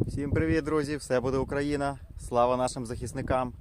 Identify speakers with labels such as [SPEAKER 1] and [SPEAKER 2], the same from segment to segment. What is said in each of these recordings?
[SPEAKER 1] Всім привіт, друзі! Все буде Україна! Слава нашим захисникам!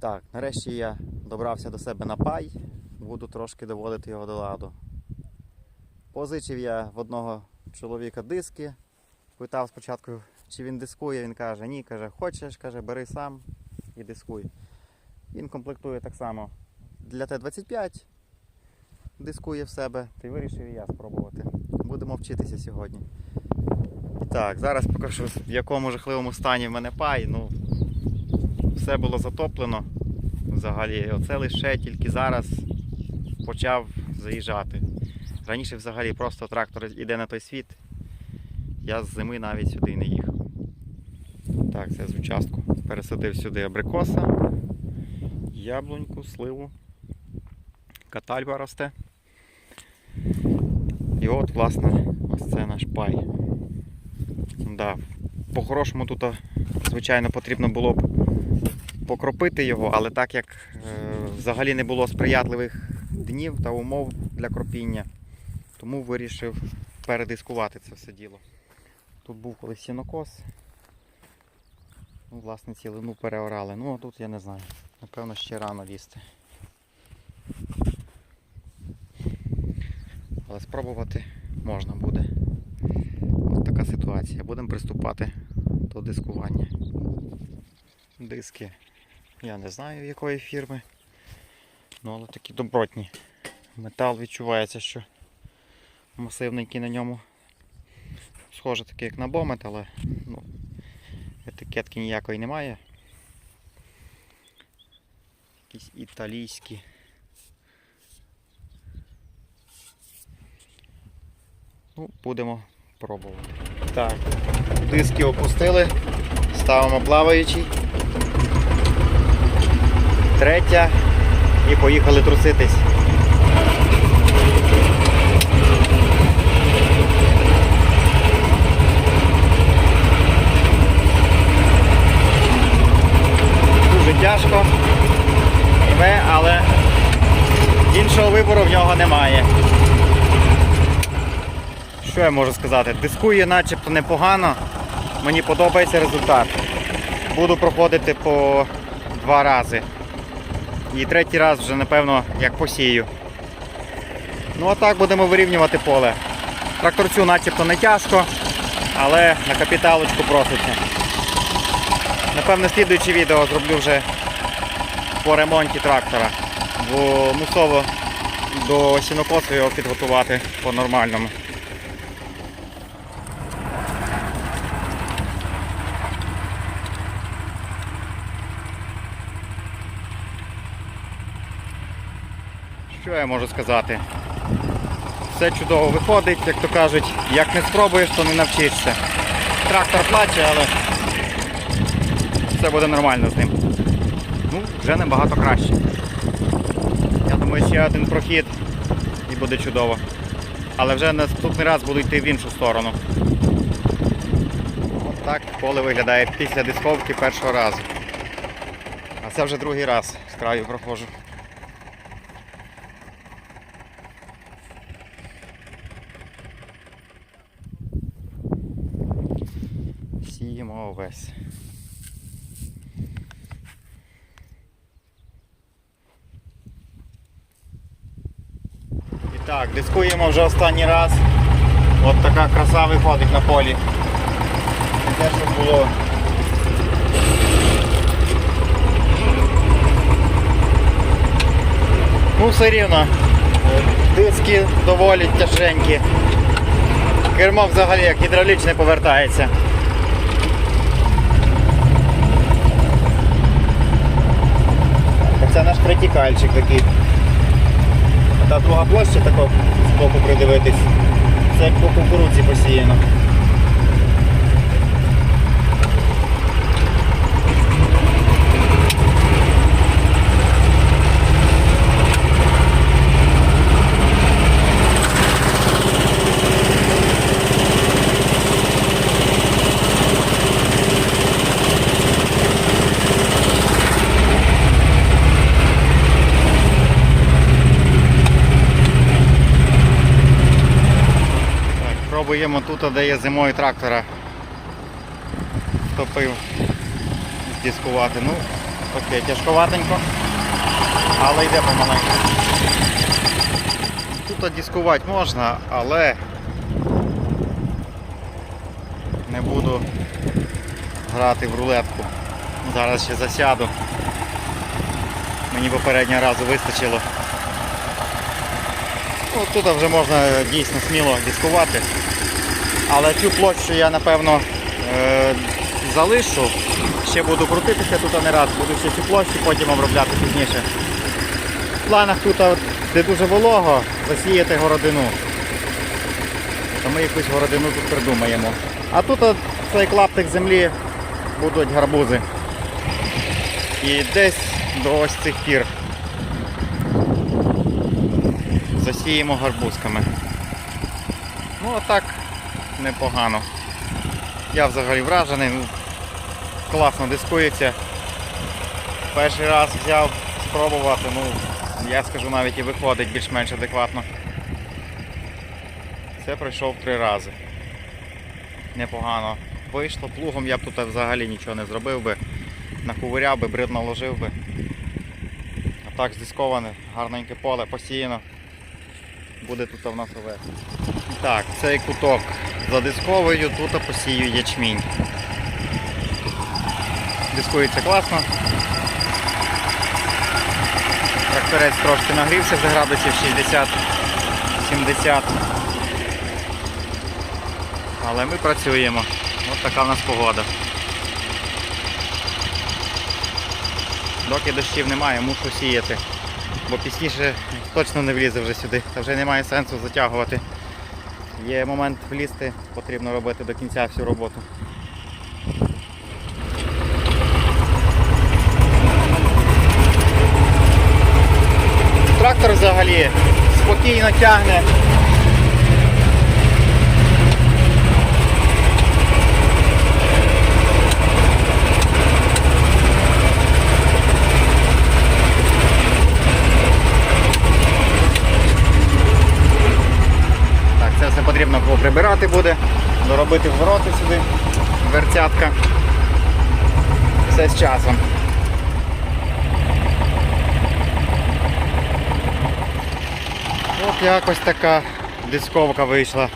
[SPEAKER 1] Так, нарешті я добрався до себе на пай, буду трошки доводити його до ладу. Позичив я в одного чоловіка диски. Питав спочатку, чи він дискує. Він каже, ні, каже, хочеш, каже, бери сам і дискуй. Він комплектує так само для Т-25, дискує в себе, й вирішив і я спробувати. Будемо вчитися сьогодні. Так, зараз покажу, в якому жахливому стані в мене пай. Ну, все було затоплено. Взагалі, оце лише тільки зараз почав заїжджати. Раніше взагалі просто трактор йде на той світ. Я з зими навіть сюди не їхав. Так, це з участку. Пересадив сюди абрикоса, яблуньку, сливу, катальба росте. І от, власне, ось це наш пай. Да. По-хорошому тут, звичайно, потрібно було б покропити його, але так як е, взагалі не було сприятливих днів та умов для кропіння, тому вирішив передискувати це все діло. Тут був колись сінокос. Ну, власне, цілину переорали. Ну, а тут я не знаю. Напевно, ще рано лізти. Але спробувати можна буде. Така ситуація. Будемо приступати до дискування. Диски. Я не знаю якої фірми. Ну, але такі добротні. Метал відчувається, що масивненький на ньому. Схоже такий як на бомет, але ну, етикетки ніякої немає. Якісь італійські. Ну, будемо пробувати. Так, диски опустили, ставимо плаваючий. Третя і поїхали труситись. Дуже тяжко, але іншого вибору в нього немає. Що я можу сказати? Дискує начебто непогано. Мені подобається результат. Буду проходити по два рази. І третій раз вже, напевно, як посію. Ну а так будемо вирівнювати поле. Тракторцю начебто не тяжко, але на капіталочку проситься. Напевно, слідуюче відео зроблю вже по ремонті трактора. Бо мусово до сінокосу його підготувати по-нормальному. Що я можу сказати? Все чудово виходить, як то кажуть, як не спробуєш, то не навчишся. Трактор плаче, але все буде нормально з ним. Ну, вже набагато краще. Я думаю, ще один прохід і буде чудово. Але вже наступний раз буду йти в іншу сторону. От так поле виглядає після дисковки першого разу. А це вже другий раз з краю проходжу. Сіємо овес. І так, дискуємо вже останній раз. От така краса виходить на полі. Те, що було. Ну, все рівно. Диски доволі тяженькі. Кермо взагалі як гідравлічне повертається. Це наш притікальчик такий. Та друга площа така боку придивитись. Це по кукурудзі посіяно. Тут, де є зимою трактора топив дискувати. Ну, окей, тяжковатенько, але йде помаленьку. Тут дискувати можна, але не буду грати в рулетку. Зараз ще засяду. Мені попереднього разу вистачило. Ну, тут вже можна дійсно сміло дискувати. Але цю площу я напевно е, залишу. Ще буду крутитися тут не раз, буду ще цю площу потім обробляти пізніше. В планах тут, де дуже волого, засіяти городину. То ми якусь городину тут придумаємо. А тут цей клаптик землі будуть гарбузи. І десь до ось цих пір засіємо гарбузками. Ну а так непогано. Я взагалі вражений, ну, класно дискується. Перший раз взяв спробувати, ну я скажу навіть і виходить більш-менш адекватно. Це пройшов три рази. Непогано вийшло. Плугом я б тут взагалі нічого не зробив би. Накувиряв би, брид наложив би. А так здисковане, гарненьке поле, посіяно. Буде тут в нас овець. Так, цей куток задисковую, тут посію ячмінь. Дискується класно. Тракторець трошки нагрівся вже градусів 60-70. Але ми працюємо. Ось така в нас погода. Доки дощів немає, мушу сіяти. Бо пізніше точно не влізе вже сюди. Та вже немає сенсу затягувати. Є момент влізти, потрібно робити до кінця всю роботу. Трактор взагалі спокійно тягне. Так, це все потрібно прибирати буде, доробити вороти сюди, верцятка. Все з часом. От якось така дисковка вийшла.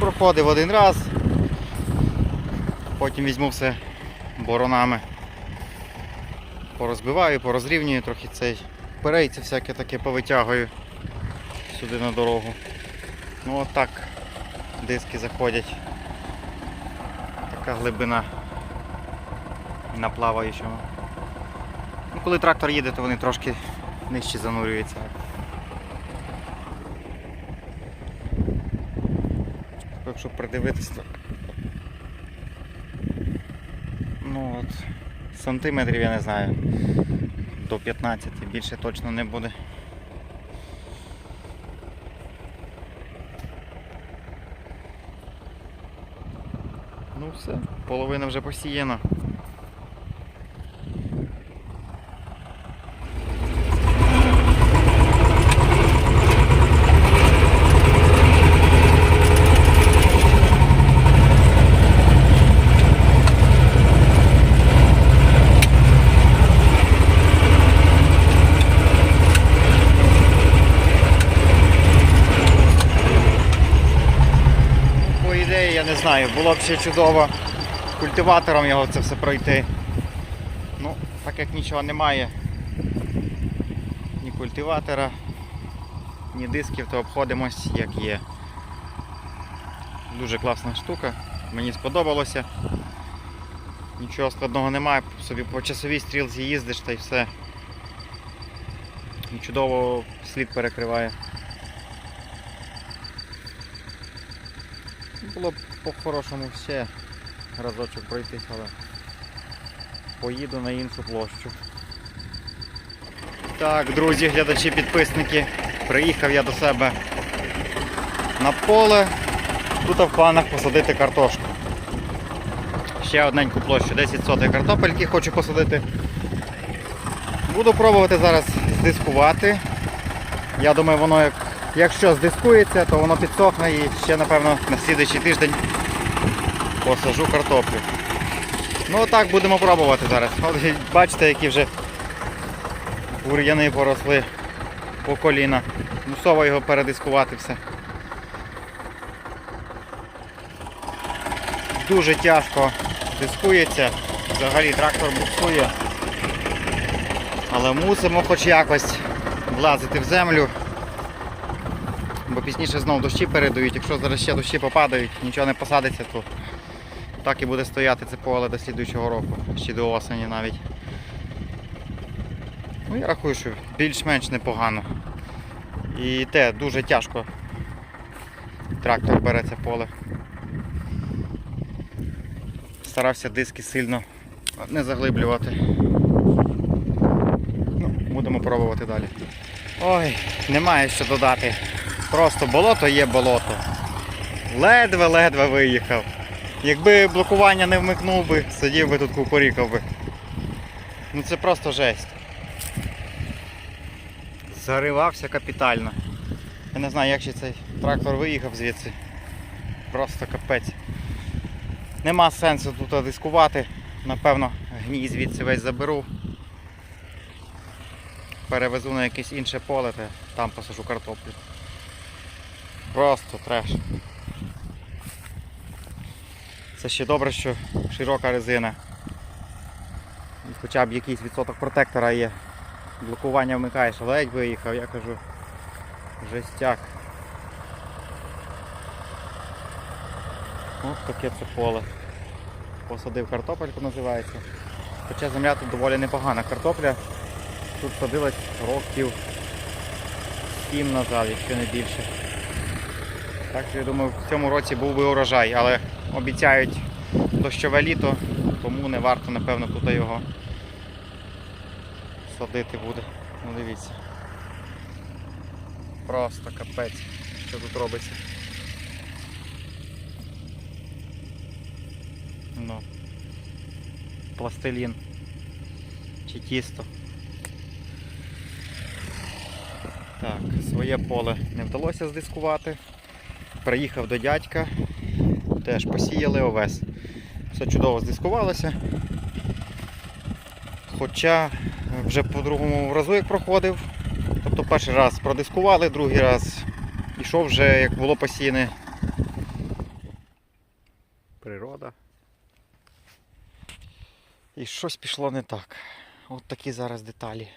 [SPEAKER 1] Проходив один раз, потім візьму все боронами. Порозбиваю, порозрівнюю трохи цей перейці всяке таке повитягую сюди на дорогу. Ну отак диски заходять. Така глибина на плаваючому. Ну, коли трактор їде, то вони трошки нижче занурюються. Якщо придивитись, то ну от сантиметрів я не знаю. До 15 більше точно не буде. Все, половина вже посіяна. По ідеї, я не знаю, було б ще чудово культиватором його це все пройти. Ну, так як нічого немає, ні культиватора, ні дисків, то обходимось як є. Дуже класна штука, мені сподобалося. Нічого складного немає, собі по часовій стрілці їздиш та й все. І чудово слід перекриває. Було б по-хорошому ще разочок пройтись, але поїду на іншу площу. Так, друзі, глядачі, підписники, приїхав я до себе на поле. Тут в планах посадити картошку. Ще одненьку площу, 10 сотих картопельки хочу посадити. Буду пробувати зараз здискувати. Я думаю, воно як, якщо здискується, то воно підсохне і ще, напевно, на слідуючий тиждень посажу картоплю. Ну так будемо пробувати зараз. От бачите, які вже бур'яни поросли по коліна. Мусово його передискувати все. Дуже тяжко дискується. Взагалі трактор буксує. Але мусимо хоч якось влазити в землю. Бо пізніше знову дощі передають. Якщо зараз ще дощі попадають, нічого не посадиться, то так і буде стояти це поле до слідуючого року, ще до осені навіть. Ну я рахую, що більш-менш непогано. І те дуже тяжко трактор бере це поле. Старався диски сильно не заглиблювати. Ну, будемо пробувати далі. Ой, немає що додати. Просто болото є болото. Ледве-ледве виїхав. Якби блокування не вмикнув би, сидів би тут кукурікав би. Ну це просто жесть. Заривався капітально. Я не знаю, як ще цей трактор виїхав звідси. Просто капець. Нема сенсу тут дискувати. Напевно, гній звідси весь заберу. Перевезу на якесь інше поле, та там посажу картоплю. Просто треш. Це ще добре, що широка резина. І хоча б якийсь відсоток протектора є. Блокування вмикаєш, ледь виїхав, я кажу. Жестяк. Ось таке це поле. Посадив картопельку називається. Хоча земля тут доволі непогана. Картопля тут садилась років 7 назад, якщо не більше. Так що я думаю, в цьому році був би урожай, але обіцяють дощове літо, тому не варто, напевно, тут його садити буде. Ну дивіться. Просто капець, що тут робиться. Ну. Пластилін. Чи тісто. Так, своє поле не вдалося здискувати. Приїхав до дядька, теж посіяли овес. Все чудово здискувалося. Хоча вже по другому разу як проходив. Тобто перший раз продискували, другий раз ішов вже як було посіяне. Природа. І щось пішло не так. От такі зараз деталі.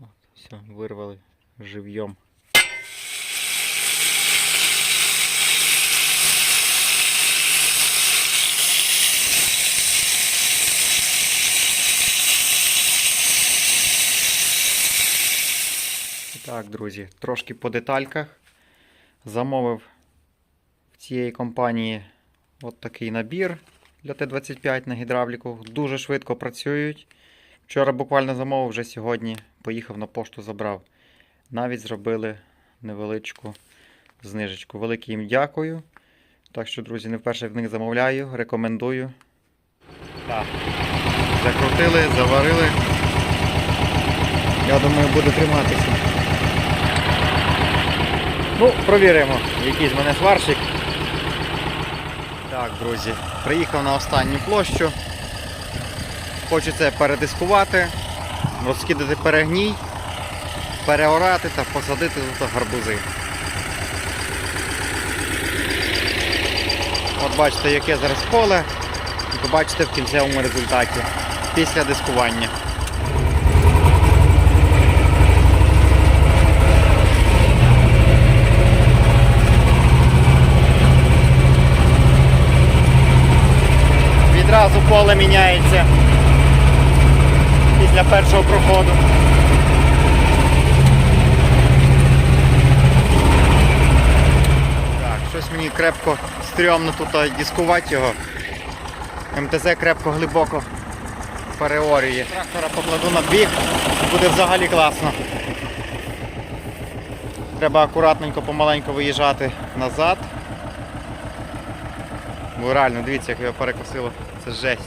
[SPEAKER 1] От, все, вирвали живьем. Так, друзі, трошки по детальках. Замовив в цієї компанії от такий набір для Т-25 на гідравліку. Дуже швидко працюють. Вчора буквально замовив, вже сьогодні поїхав на пошту, забрав. Навіть зробили невеличку знижечку. Велике їм дякую. Так що, друзі, не вперше в них замовляю, рекомендую. Так. Закрутили, заварили. Я думаю, буде триматися. Ну, провіримо, який з мене сварщик. Так, друзі, приїхав на останню площу. Це передискувати, розкидати перегній, переорати та посадити тут гарбузи. От бачите, яке зараз поле, і побачите в кінцевому результаті після дискування. Відразу поле міняється після першого проходу. Так, щось мені крепко стрьомно тут дискувати його. МТЗ крепко глибоко переорює. Трактора покладу на бік, буде взагалі класно. Треба акуратненько, помаленько виїжджати назад. Бо реально, дивіться, як його перекосило жесть.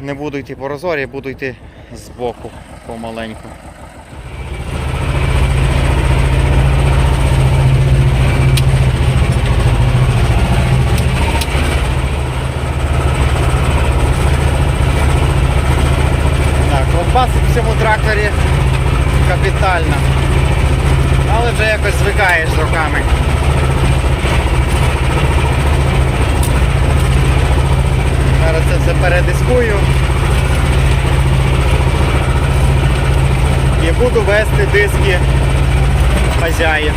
[SPEAKER 1] Не буду йти по розорі, буду йти збоку помаленьку. Так, Ковбасить в цьому тракторі капітальна. але вже якось звикаєш з руками. Зараз це все передискую. І буду вести диски хазяїну.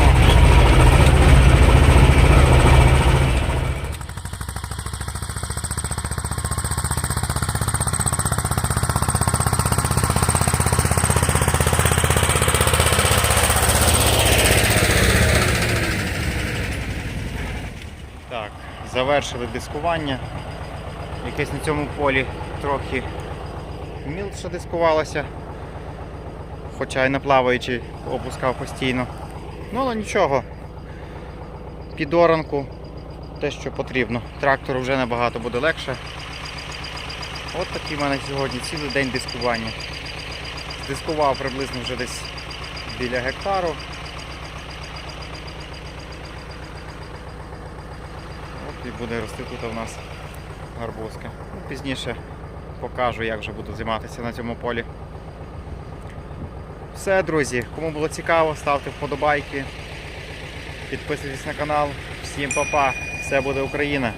[SPEAKER 1] Завершили дискування. Якесь на цьому полі трохи мілше дискувалося. Хоча й на плаваючи опускав постійно. Ну але нічого. Під оранку те, що потрібно. Трактору вже набагато буде легше. От такий в мене сьогодні цілий день дискування. Дискував приблизно вже десь біля гектару. От і буде рости тут у нас гарбузка. Ну, Пізніше покажу, як вже буду займатися на цьому полі. Все, друзі, кому було цікаво, ставте вподобайки, підписуйтесь на канал. Всім па-па, все буде Україна!